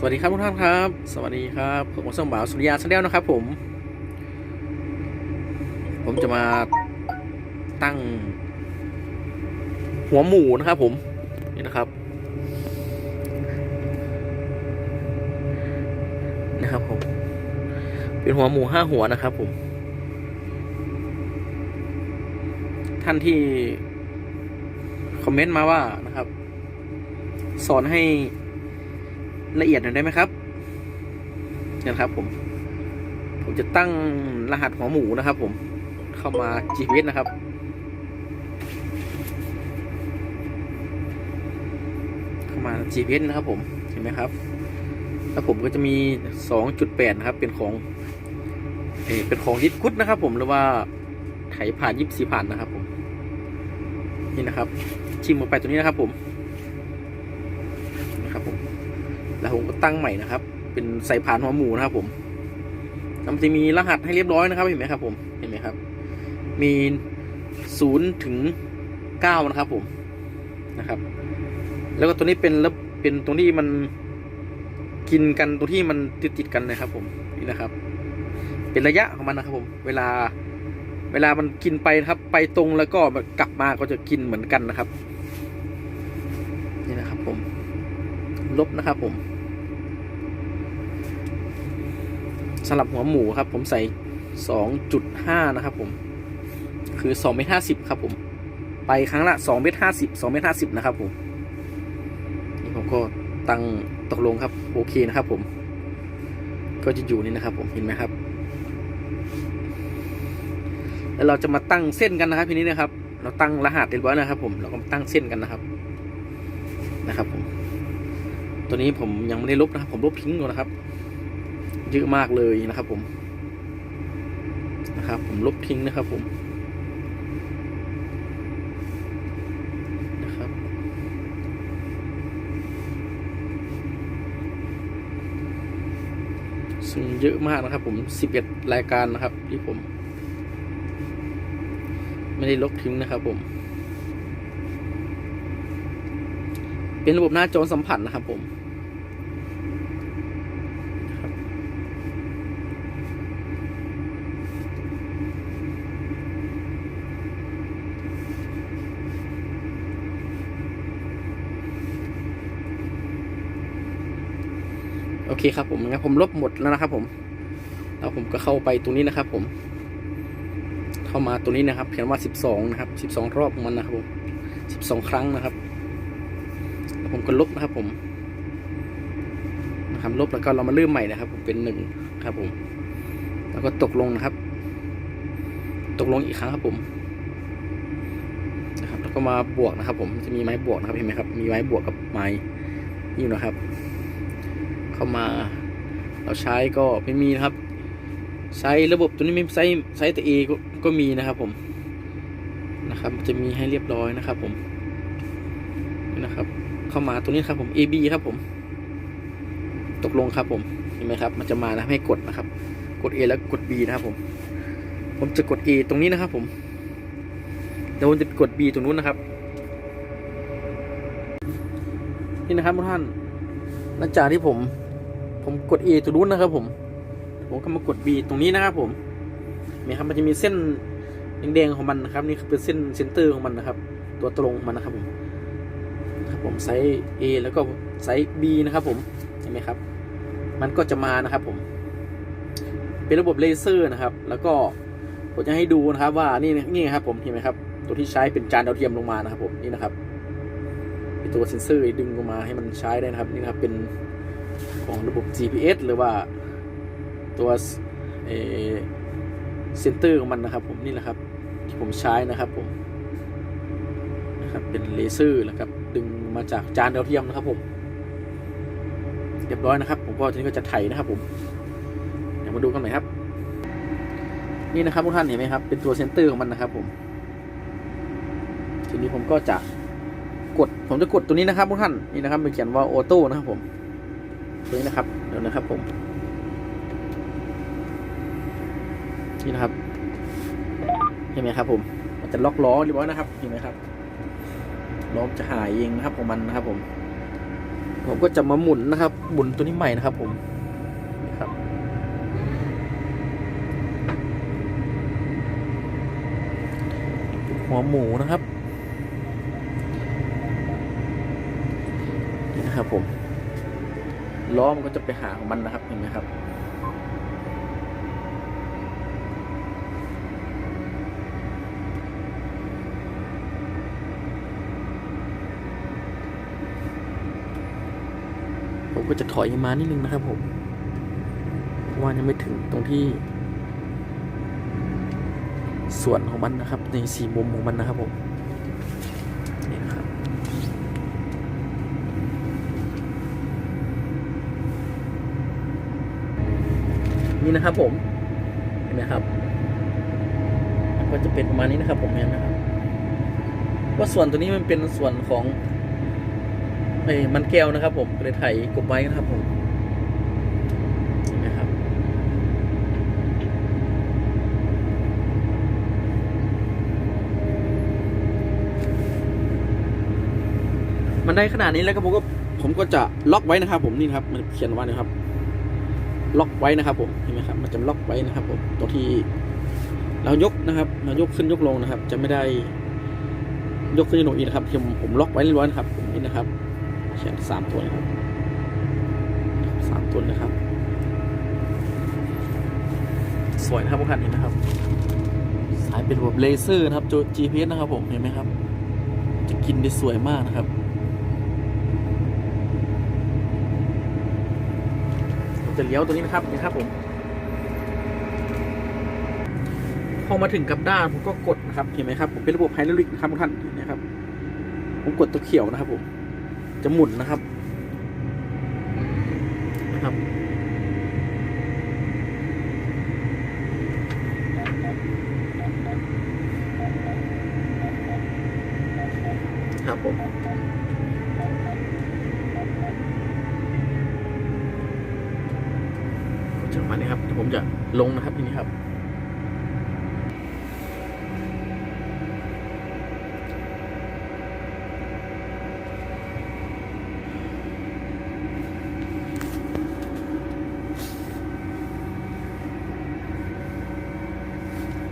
สวัสดีครับทุกท่านครับ สวัสดีครับผมสมบ่าวสุริยาชาแนลนะครับ ผม ผมจะมาตั้ง หัวหมูนะครับ ผมนี่นะครับนะครับผม เป็นหัวหมูห้าหัวนะครับ ผม ท่านที่คอมเมนต์มาว่านะครับ สอนให้ ละเอียดหน่อยได้ไหมครับเนี่นะครับผม ผมจะตั้งรหัสหัวหมูนะครับ ผมเข้ามา GPS นะครับเข้ามา GPS นะครับ ผมเห็นไหมครับ แล้วผมก็จะมี 2.8 นะครับ เป็นของเออเป็นของยิดคุดนะครับ ผมหรือว่าไถผ่านยิบสีผ่านนะครับ ผมนี่นะครับ ชิมลงไปตัวนี้นะครับ ผม แล้วผมก็ตั้งใหม่นะครับ เป็นใส่ผ่านหัวหมูนะครับ ผมแล้วมันจะมีรหัสให้เรียบร้อยนะครับเห็นไหมครับ ผมเห็นไหมครับ มีศูนย์ถึงเก้านะครับผมนะครับ แล้วก็ตัวนี้เป็นแล้วเป็นตรงที่มันกินกันตรงที่มันติดติดกันนะครับ ผมนี่นะครับ เป็นระยะของมันนะครับ ผม เวลาเวลามันกินไปครับ ไปตรงแล้วก็กลับมาก็จะกินเหมือนกันนะครับ นี่นะครับผม ลบนะครับผม สำหรับหัวหมูครับ ผมใส่สองจุดห้านะครับผม คือสองเมตรห้าสิบครับผม ไปครั้งละสองเมตรห้าสิบสองเมตรห้าสิบนะครับผม นี่ผมก็ตั้งตกลงครับ โอเคนะครับผม ก็จะอยู่นี่นะครับผม เห็นไหมครับ แล้วเราจะมาตั้งเส้นกันนะครับทีนี้นะครับ เราตั้งรหัสเรียบร้อยนะครับผม เราก็ตั้งเส้นกันนะครับ นะครับผม ตัวนี้ผมยังไม่ได้ลบนะครับ ผมลบทิ้งก่อนนะครับ เยอะมากเลยนะครับผมนะครับ ผมลบทิ้งนะครับผมนะครับซึ่งเยอะมากนะครับ ผมสิบเอ็ดรายการนะครับ ที่ผม ไม่ได้ลบทิ้งนะครับผม เป็นระบบหน้าจอสัมผัสนะครับผม เคครับผมงั้นผมลบหมดแล้วนะครับผม แล้วผมก็เข้าไปตรงนี้นะครับ ผม เข้ามาตัวนี้นะครับ เขียนว่าสิบสองนะครับสิบสองรอบมันนะครับผมสิบสองครั้งนะครับผมก็ลบนะครับ ผมนะครับลบแล้วก็เรามาเริ่มใหม่นะครับ ผมเป็นหนึ่งครับ ผม แล้วก็ตกลงนะครับ ตกลงอีกครั้งครับผมนะครับ แล้วก็มาบวกนะครับ ผมจะมีไม้บวกนะครับเห็นไหมครับ มีไม้บวกกับไม่อยู่นะครับ เข้ามา เราใช้ก็ไม่มีนะครับ ใช้ระบบตัวนี้ไม่ใช้ใช้แต่ A ก็ก็มีนะครับผมนะครับ จะมีให้เรียบร้อยนะครับ ผมนี่นะครับ เข้ามาตัวนี้ครับผม AB ครับผม ตกลงครับผมเห็นไหมครับ มันจะมานะให้กดนะครับ กด A แล้วกด B นะครับผม ผมจะกด A ตรงนี้นะครับ ผมเดี๋ยวผมจะกด B ตรงนู้นนะครับ นี่นะครับทุกท่านหลังจากที่ผม ผมกด A ตรงนู้นนะครับ ผม ผมก็มากด B ตรงนี้นะครับ ผมเนี่ยครับมันจะมีเส้นแดงๆของมันนะครับ นี่คือเป็นเส้นเซนเตอร์ของมันนะครับ ตัวตรงของมันนะครับผมครับผมไซส์ A แล้วก็ไซส์ B นะครับ ผมเห็นไหมครับ มันก็จะมานะครับ ผม เป็นระบบเลเซอร์นะครับ แล้วก็ผมจะให้ดูนะครับ ว่านี่นี่ครับ ผมเห็นไหมครับ ตัวที่ใช้เป็นจานดาวเทียมลงมานะครับ ผมนี่นะครับเป็นตัวเซนเซอร์ดึงลงมาให้มันใช้ได้นะครับ นี่นะครับเป็น ของระบบ GPS หรือว่าตัวเซนเตอร์ของมันนะครับ ผมนี่แหละครับ ที่ผมใช้นะครับผมนะครับเป็นเลเซอร์นะครับดึงมาจากจานดาวเทียมนะครับผมเรียบร้อยนะครับ ผมก็ทีนี้ก็จะไถนะครับผมเดี๋ยวมาดูกันหน่อยครับ นี่นะครับทุกท่านเห็นไหมครับ เป็นตัวเซนเตอร์ของมันนะครับ ผม ทีนี้ผมก็จะกดผมจะกดตัวนี้นะครับทุกท่านนี่นะครับมันเขียนว่าออโต้นะครับผม นี้นะครับเดี๋ยวนะครับผมนี่นะครับเห็นไหมครับ ผมมันจะล็อกล้อเรียบร้อยนะครับเห็นไหมครับล้อจะหายเองนะครับของมันนะครับ ผม ผมก็จะมาหมุนนะครับหมุนตัวนี้ใหม่นะครับ ผมนี่ครับหัวหมูนะครับนี่นะครับผม ล้อมันก็จะไปหาของมันนะครับเห็นไหมครับ ผมก็จะถอยมานิดนึงนะครับผมเพราะว่ายังไม่ถึงตรงที่ ส่วนของมันนะครับ ในสี่มุมของมันนะครับผมนี่นะครับ นี่นะครับ ผมเห็นไหมครับ ก็จะเป็นประมาณนี้นะครับ ผมเห็นนะครับว่าส่วนตัวนี้มันเป็นส่วนของไอ้มันแก้วนะครับ ผมก็เลยไถกบไว้นะครับผมเห็นไหมครับ มันได้ขนาดนี้แล้วก็ผมก็ผมก็จะล็อกไว้นะครับ ผมนี่ครับ มันเขียนว่านะครับ ล็อกไว้นะครับผมเห็นไหมครับมันจะล็อกไว้นะครับผมตรงที่เรายกนะครับเรายกขึ้นยกลงนะครับ จะไม่ได้ยกขึ้นยกลงอีกนะครับที่ผมผมล็อกไว้เรียบร้อยนะครับผมนี่นะครับเขียนสามตัวนะครับสามตัวนะครับ สวยนะครับทุกท่านเห็นนะครับ สายเป็นระบบเลเซอร์นะครับจ GPS นะครับผมเห็นไหมครับ จะกินได้สวยมากนะครับ ผม จะเลี้ยวตัวนี้นะครับนี่ครับผม พอมาถึงกับด้านผมก็กดนะครับ เห็นไหมครับ ผมเป็นระบบไฮดรอลิกนะครับทุกท่านนไหมครับ ผมกดตัวเขียวนะครับ ผม จะหมุนนะครับนะครับครับผมจังหวะนี้ครับเดี๋ยว ผมจะลงนะครับทีนี้ครับ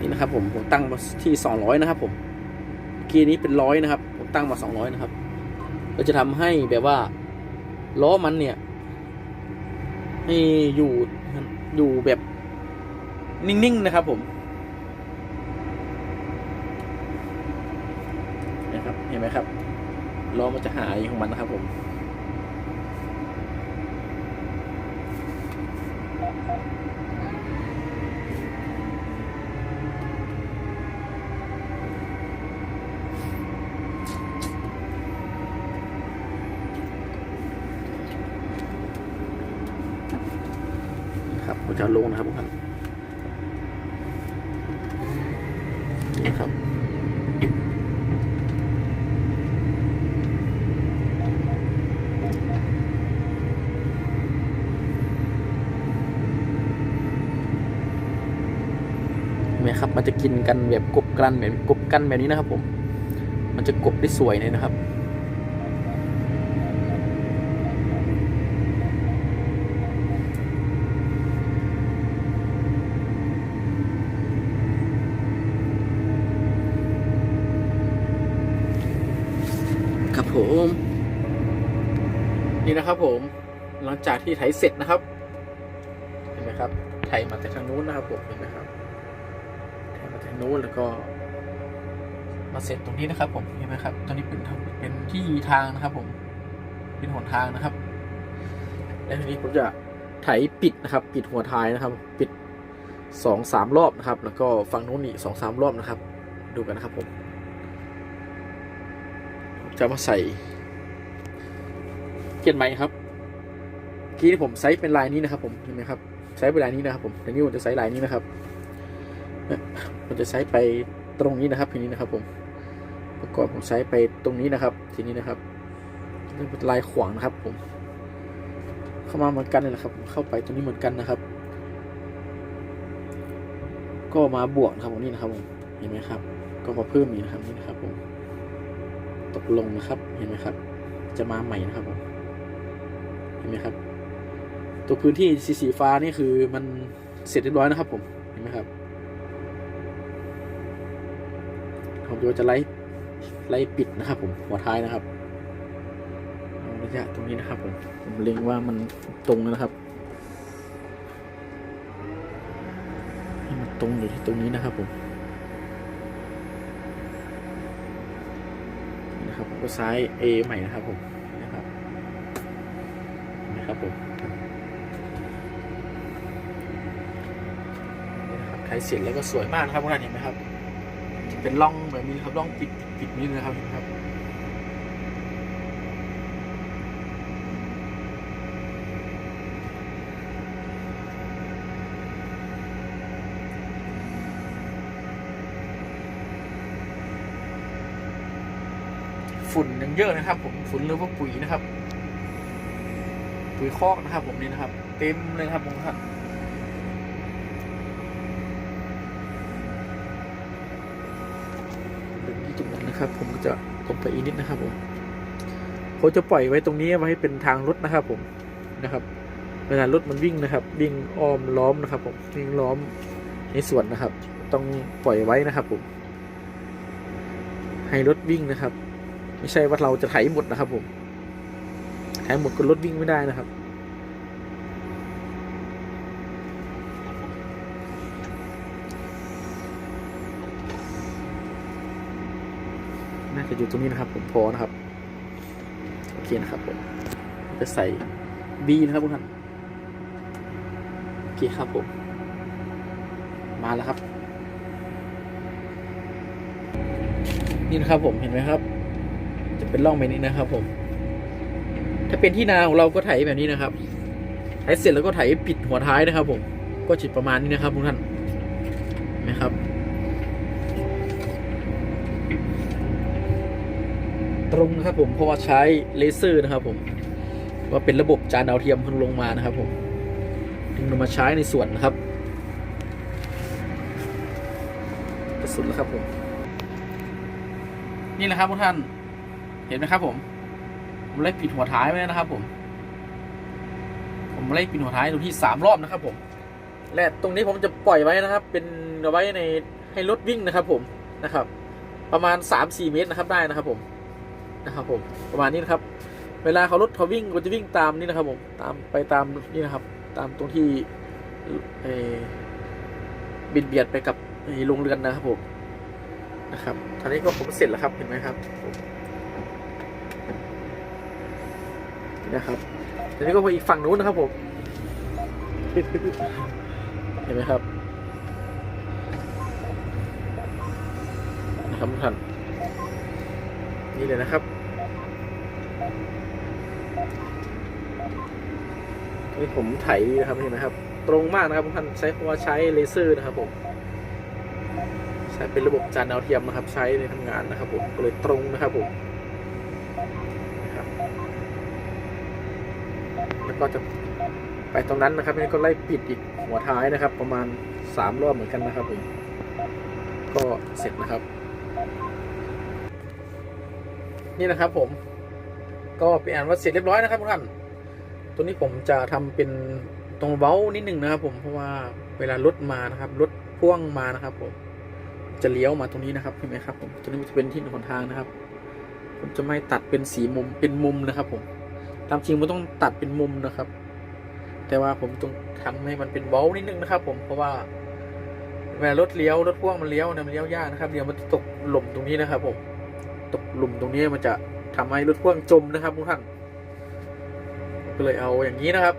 นี่นะครับผมผมตั้งมาที่สองร้อยนะครับ ผมเมื่อกี้นี้เป็นร้อยนะครับ ผมตั้งมาสองร้อยนะครับก็จะทำให้แบบว่าล้อมันเนี่ยให้อยู่ อยู่แบบนิ่งๆนะครับผมนะครับเห็นไหมครับล้อมันจะหายของมันนะครับผม ครับผม จะลงนะครับทุกท่านนี่ครับเห็นไหมครับ มันจะกินกันแบบกบกันแบบกบกันแบบนี้นะครับผม มันจะกบได้สวยเลยนะครับครับผม นี่นะครับผมหลังจากที่ไถเสร็จนะครับเห็นไหมครับไถมาจากทางนู้นนะครับผมเห็นไหมครับไถมาจากนู้นแล้วก็มาเสร็จตรงนี้นะครับ ผมเห็นไหมครับตรงนี้เป็นทางเป็นที่ทางนะครับ ผม เป็นหนทางนะครับแล้วทีนี้ผมจะไถปิดนะครับ ปิดหัวท้ายนะครับ ปิดสองสามรอบนะครับ แล้วก็ฝั่งนู้นอีกสองสามรอบนะครับ ดูกันนะครับผมจะมาใส่ เกียนไหมครับกี้ที่ผมไซส์เป็นลายนี้นะครับ ผมเห็นไหมครับไซส์เป็นลายนี้นะครับผมทีนี้ผมจะไซส์ลายนี้นะครับผมจะไซส์ไปตรงนี้นะครับทีนี้นะครับ ผมประกอบผมไซส์ไปตรงนี้นะครับ ทีนี้นะครับเป็นลายขวางนะครับ ผม เข้ามาเหมือนกันเลยนะครับผมเข้าไปตรงนี้เหมือนกันนะครับ ก็มาบวกนะครับผมนี่นะครับผมเห็นไหมครับ ก็มาเพิ่มอีกนะครับนี่นะครับผมตกลงนะครับเห็นไหมครับ จะมาใหม่นะครับผม เห็นไหมครับ ตัวพื้นที่สีสีฟ้านี่คือมันเสร็จเรียบร้อยนะครับ ผม เห็นไหมครับ ผมเดี๋ยวจะไล่ไล่ปิดนะครับ ผมหัวท้ายนะครับระยะตรงนี้นะครับ ผมผมเล็งว่ามันตรงนะครับให้มันตรงอยู่ที่ตรงนี้นะครับ ผมนี่นะครับผมก็ซ้าย A ใหม่นะครับผมนะครับนะครับผม นี่นะครับไทยเสร็จแล้วก็สวยมากนะครับทุกท่านเห็นไหมครับ เป็นร่องแบบนี้นครับร่องปิดปิดนี้นะครับเห็นครับฝุ่นยังเยอะนะครับ ผมฝุ่นหรือว่าปุ๋ยนะครับ ปุ๋ยคอกนะครับ ผมนี่นะครับ เต็มเลยครับผมครับถึงที่จุด นะครับ ผมก็จะตรงไปอีกนิดนะครับผมผมจะปล่อยไว้ตรงนี้ไว้ให้เป็นทางรถนะครับ ผมนะครับ เวลารถมันวิ่งนะครับ วิ่งอ้อมล้อมนะครับ ผมวิ่งล้อมในสวนนะครับ ต้องปล่อยไว้นะครับ ผม ให้รถวิ่งนะครับ ไม่ใช่ว่าเราจะไถหมดนะครับ ผมไถหมดก็รถวิ่งไม่ได้นะครับ น่าจะอยู่ตรงนี้นะครับ ผมพอนะครับ โอเคนะครับผมจะใส่ B นะครับทุกท่านโอเคครับผม มาแล้วครับ นี่นะครับผมเห็นไหมครับ จะเป็นร่องแบบนี้นะครับ ผม ถ้าเป็นที่นาของเราก็ไถแบบนี้นะครับไถเสร็จแล้วก็ไถปิดหัวท้ายนะครับ ผม ก็จิตประมาณนี้นะครับทุกท่านนไหมครับ ตรงนะครับผมเพราะว่าใช้เลเซอร์นะครับผมว่าเป็นระบบจานดาวเทียมขึ้นลงมานะครับผมถึงนำมาใช้ในส่วนนะครับกระสุดแล้วครับผมนี่แหละครับทุกท่านเห็นไหมครับ ผมผมไล่ปิดหัวท้ายไว้นะครับ ผม ผมไล่ปิดหัวท้ายตรงที่สามรอบนะครับ ผม และตรงนี้ผมจะปล่อยไว้นะครับ เป็นเอาไว้ในให้รถวิ่งนะครับ ผมนะครับ ประมาณสามสี่เมตรนะครับได้นะครับ ผม นะครับผมประมาณนี้นะครับ เวลาเขารถเขาวิ่งก็จะวิ่งตามนี่นะครับผมตามไปตามนี่นะครับ ตามตรงที่เออบินเบียดไปกับไอ้โรงเรือนนะครับผมนะครับตอนนี้ก็ผมเสร็จแล้วครับเห็นไหมครับนะครับตอนนี้ก็ไปอีกฝั่งนู้นนะครับผมเห็นไหมครับนะครับท่านนี่เลยนะครับ นี่ผมไถนะครับเห็นไหมครับ ตรงมากนะครับท่านใช้เพราะว่าใช้เลเซอร์นะครับผมใช้เป็นระบบจานดาวเทียมนะครับ ใช้ในทำงานนะครับ ผมก็เลยตรงนะครับผมแล้วก็จะไปตรงนั้นนะครับนี่ก็ไล่ปิดอีกหัวท้ายนะครับ ประมาณสามรอบเหมือนกันนะครับผมก็เสร็จนะครับ นี่นะครับผม ก็เป็นอันว่าเสร็จเรียบร้อยนะครับทุกท่าน ตัวนี้ผมจะทำเป็นตรงเว้านิดหนึ่งนะครับ ผมเพราะว่าเวลารถมานะครับรถพ่วงมานะครับ ผมจะเลี้ยวมาตรงนี้นะครับเห็นไหมครับ ผมตัวนี้จะเป็นที่หนทางนะครับ ผมจะไม่ตัดเป็นสีมุมเป็นมุมนะครับ ผมตามจริงมันต้องตัดเป็นมุมนะครับ แต่ว่าผมต้องทำให้มันเป็นเว้านิดนึงนะครับ ผมเพราะว่าเวลารถเลี้ยวรถพ่วงมันเลี้ยวนะมันเลี้ยวยากนะครับเดี๋ยวมันจะตกหลุมตรงนี้นะครับ ผม ตกหลุมตรงนี้มันจะทำให้รถพ่วงจมนะครับทุกท่าน ก็เลยเอาอย่างนี้นะครับ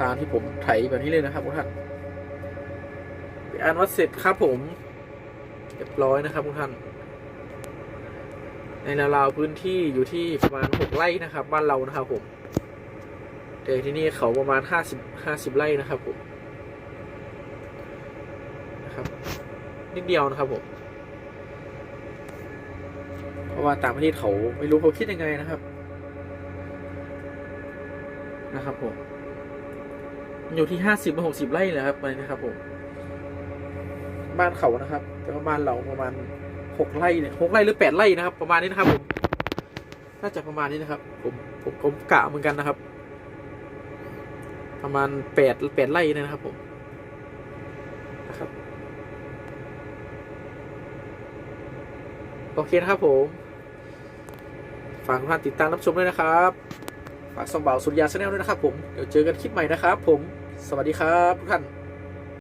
ตามที่ผมไถแบบนี้เลยนะครับทุกท่านอันว่าเสร็จครับผมเรียบร้อยนะครับทุกท่าน ในราวๆพื้นที่อยู่ที่ประมาณหกไร่นะครับ บ้านเรานะครับผมแต่ที่นี่เขาประมาณห้าสิบห้าสิบไร่นะครับผมนะครับ นิดเดียวนะครับผมเพราะว่าต่างประเทศเขาไม่รู้เขาคิดยังไงนะครับ นะครับผมอยู่ที่ห้าสิบหกสิบไร่เลยครับไปนะครับผมบ้านเขานะครับ แต่ว่าบ้านเราประมาณหกไร่เนี่ยหกไร่หรือแปดไร่นะครับ ประมาณนี้นะครับผมน่าจะประมาณนี้นะครับ ผมผมผมกะเหมือนกันนะครับ ประมาณแปดแปดไร่นะครับผมนะครับโอเคนะครับผมฝากทุกท่านติดตามรับชมด้วยนะครับ ฝากส่องเบาสุริยาชาแนลด้วยนะครับผม เดี๋ยวเจอกันคลิปใหม่นะครับผม สวัสดีครับทุกท่าน